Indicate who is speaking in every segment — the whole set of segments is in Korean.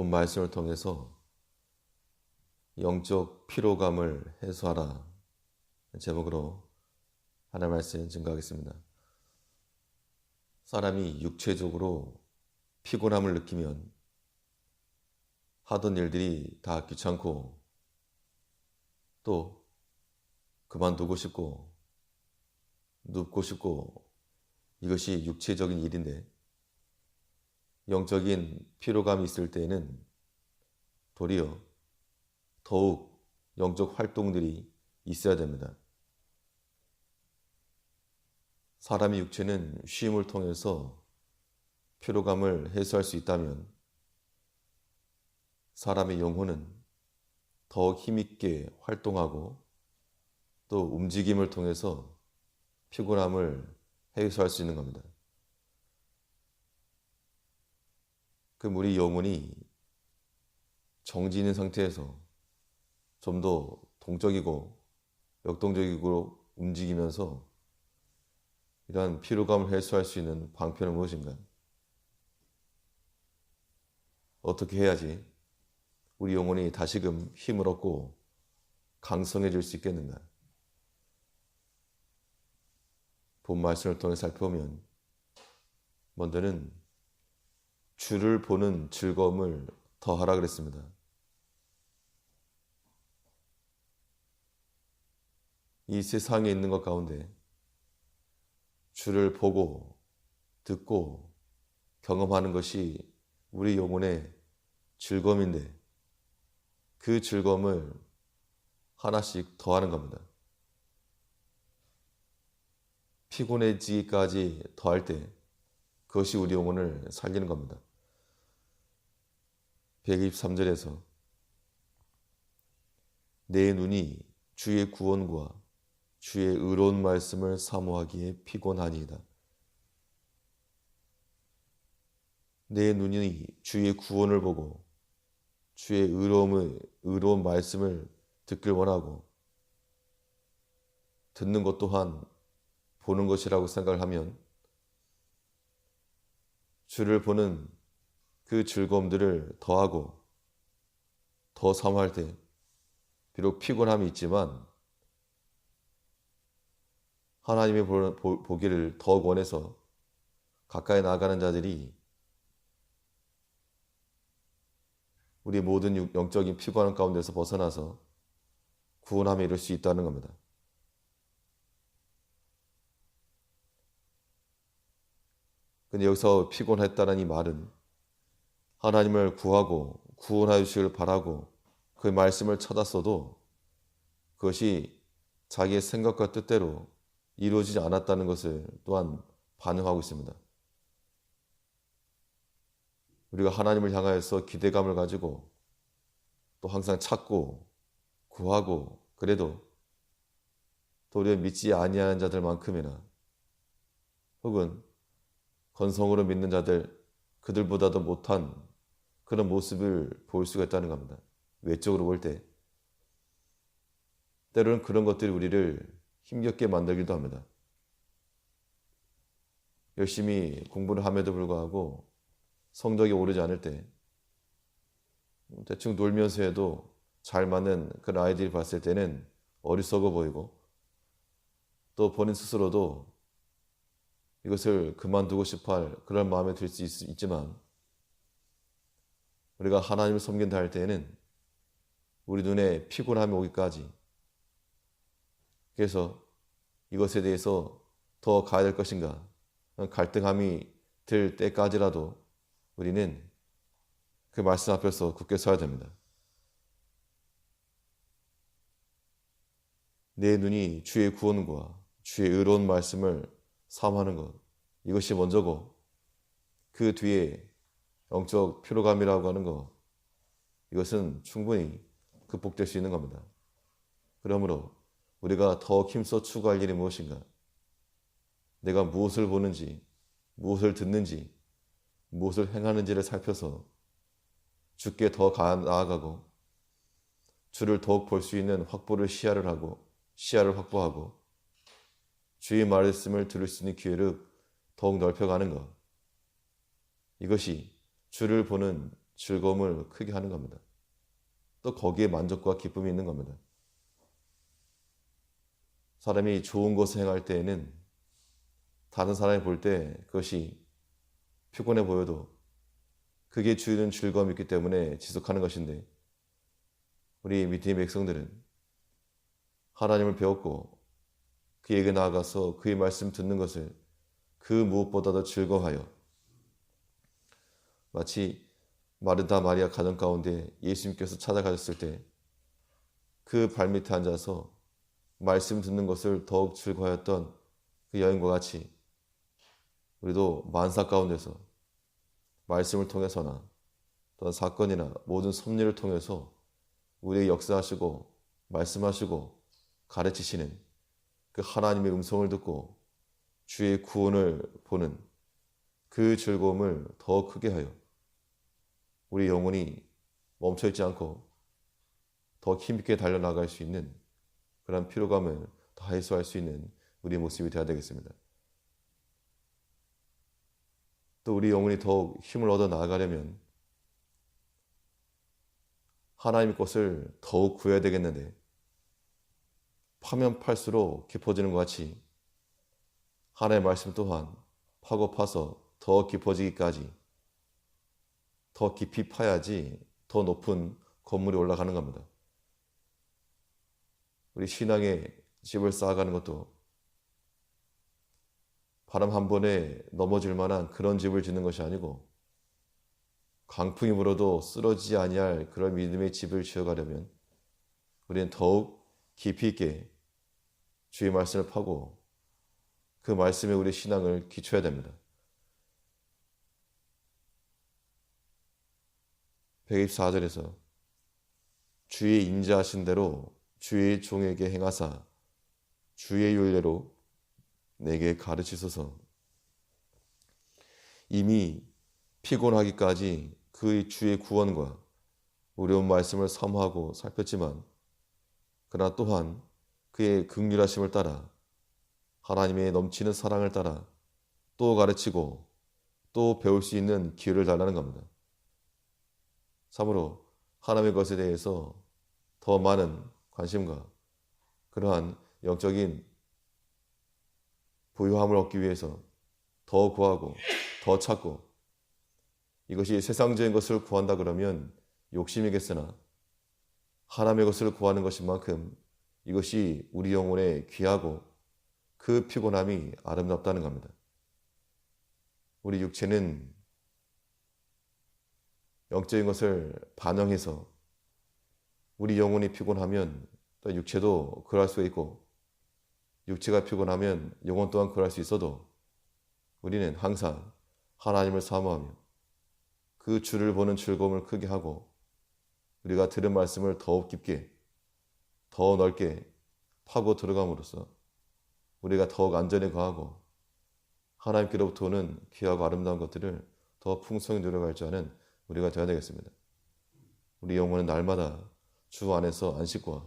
Speaker 1: 본 말씀을 통해서 영적 피로감을 해소하라 제목으로 하나님 말씀 증거하겠습니다. 사람이 육체적으로 피곤함을 느끼면 하던 일들이 다 귀찮고 또 그만두고 싶고 눕고 싶고 이것이 육체적인 일인데 영적인 피로감이 있을 때에는 도리어 더욱 영적 활동들이 있어야 됩니다. 사람의 육체는 쉼을 통해서 피로감을 해소할 수 있다면 사람의 영혼은 더욱 힘있게 활동하고 또 움직임을 통해서 피곤함을 해소할 수 있는 겁니다. 그 우리 영혼이 정지 있는 상태에서 좀 더 동적이고 역동적이고 움직이면서 이러한 피로감을 해소할 수 있는 방편은 무엇인가? 어떻게 해야지 우리 영혼이 다시금 힘을 얻고 강성해질 수 있겠는가? 본 말씀을 통해 살펴보면 먼저는 주를 보는 즐거움을 더하라 그랬습니다. 이 세상에 있는 것 가운데 주를 보고 듣고 경험하는 것이 우리 영혼의 즐거움인데 그 즐거움을 하나씩 더하는 겁니다. 피곤해지기까지 더할 때 그것이 우리 영혼을 살리는 겁니다. 123절에서 내 눈이 주의 구원과 주의 의로운 말씀을 사모하기에 피곤하니이다. 내 눈이 주의 구원을 보고 주의 의로움을 의로운 말씀을 듣길 원하고 듣는 것 또한 보는 것이라고 생각을 하면 주를 보는 그 즐거움들을 더하고 더 사모할 때 비록 피곤함이 있지만 하나님의 보기를 더 원해서 가까이 나가는 자들이 우리 모든 영적인 피곤함 가운데서 벗어나서 구원함에 이를 수 있다는 겁니다. 근데 여기서 피곤했다는 이 말은 하나님을 구하고 구원하여 주시길 바라고 그 말씀을 찾았어도 그것이 자기의 생각과 뜻대로 이루어지지 않았다는 것을 또한 반응하고 있습니다. 우리가 하나님을 향하여서 기대감을 가지고 또 항상 찾고 구하고 그래도 도리어 믿지 아니하는 자들만큼이나 혹은 건성으로 믿는 자들 그들보다도 못한 그런 모습을 볼 수가 있다는 겁니다. 외적으로 볼 때. 때로는 그런 것들이 우리를 힘겹게 만들기도 합니다. 열심히 공부를 함에도 불구하고 성적이 오르지 않을 때 대충 놀면서 해도 잘 맞는 그런 아이들이 봤을 때는 어리석어 보이고 또 본인 스스로도 이것을 그만두고 싶어 할 그런 마음에 들수 있지만 우리가 하나님을 섬긴다 할 때에는 우리 눈에 피곤함이 오기까지 그래서 이것에 대해서 더 가야 될 것인가 갈등함이 들 때까지라도 우리는 그 말씀 앞에서 굳게 서야 됩니다. 내 눈이 주의 구원과 주의 의로운 말씀을 사모하는 것 이것이 먼저고 그 뒤에 영적 피로감이라고 하는 것 이것은 충분히 극복될 수 있는 겁니다. 그러므로 우리가 더 힘써 추구할 일이 무엇인가? 내가 무엇을 보는지, 무엇을 듣는지, 무엇을 행하는지를 살펴서 주께 더 나아가고 주를 더욱 볼 수 있는 확보를 시야를 하고 시야를 확보하고 주의 말씀을 들을 수 있는 기회를 더욱 넓혀가는 것. 이것이 주를 보는 즐거움을 크게 하는 겁니다. 또 거기에 만족과 기쁨이 있는 겁니다. 사람이 좋은 것을 행할 때에는 다른 사람이 볼 때 그것이 피곤해 보여도 그게 주는 즐거움이 있기 때문에 지속하는 것인데 우리 믿음의 백성들은 하나님을 배웠고 그에게 나아가서 그의 말씀 듣는 것을 그 무엇보다도 즐거워하여 마치 마르다 마리아 가정 가운데 예수님께서 찾아가셨을 때 그 발밑에 앉아서 말씀 듣는 것을 더욱 즐거워했던 그 여인과 같이 우리도 만사 가운데서 말씀을 통해서나 또는 사건이나 모든 섭리를 통해서 우리의 역사하시고 말씀하시고 가르치시는 그 하나님의 음성을 듣고 주의 구원을 보는 그 즐거움을 더 크게 하여 우리 영혼이 멈춰있지 않고 더 힘있게 달려나갈 수 있는 그런 피로감을 더 해소할 수 있는 우리의 모습이 되어야 되겠습니다. 또 우리 영혼이 더욱 힘을 얻어 나아가려면 하나님의 것을 더욱 구해야 되겠는데 파면 팔수록 깊어지는 것 같이 하나님의 말씀 또한 파고 파서 더 깊어지기까지 더 깊이 파야지 더 높은 건물이 올라가는 겁니다. 우리 신앙의 집을 쌓아가는 것도 바람 한 번에 넘어질 만한 그런 집을 짓는 것이 아니고 강풍이 불어도 쓰러지지 아니할 그런 믿음의 집을 지어가려면 우리는 더욱 깊이 있게 주의 말씀을 파고 그 말씀에 우리 신앙을 기초해야 됩니다. 124절에서 주의 인자하신 대로 주의 종에게 행하사 주의 윤례로 내게 가르치소서. 이미 피곤하기까지 그의 주의 구원과 어려운 말씀을 사모하고 살폈지만 그러나 또한 그의 극률하심을 따라 하나님의 넘치는 사랑을 따라 또 가르치고 또 배울 수 있는 기회를 달라는 겁니다. 참으로 하나님의 것에 대해서 더 많은 관심과 그러한 영적인 부유함을 얻기 위해서 더 구하고 더 찾고 이것이 세상적인 것을 구한다 그러면 욕심이겠으나 하나님의 것을 구하는 것인 만큼 이것이 우리 영혼에 귀하고 그 피곤함이 아름답다는 겁니다. 우리 육체는 영적인 것을 반영해서 우리 영혼이 피곤하면 또 육체도 그럴 수 있고 육체가 피곤하면 영혼 또한 그럴 수 있어도 우리는 항상 하나님을 사모하며 그 주를 보는 즐거움을 크게 하고 우리가 들은 말씀을 더욱 깊게 더 넓게 파고 들어감으로써 우리가 더욱 안전에 거하고 하나님께로부터 오는 귀하고 아름다운 것들을 더 풍성히 누려갈 줄 아는 우리가 되어야 되겠습니다. 우리 영혼은 날마다 주 안에서 안식과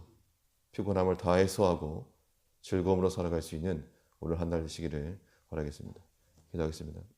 Speaker 1: 피곤함을 다 해소하고 즐거움으로 살아갈 수 있는 오늘 한 달 되시기를 바라겠습니다. 기도하겠습니다.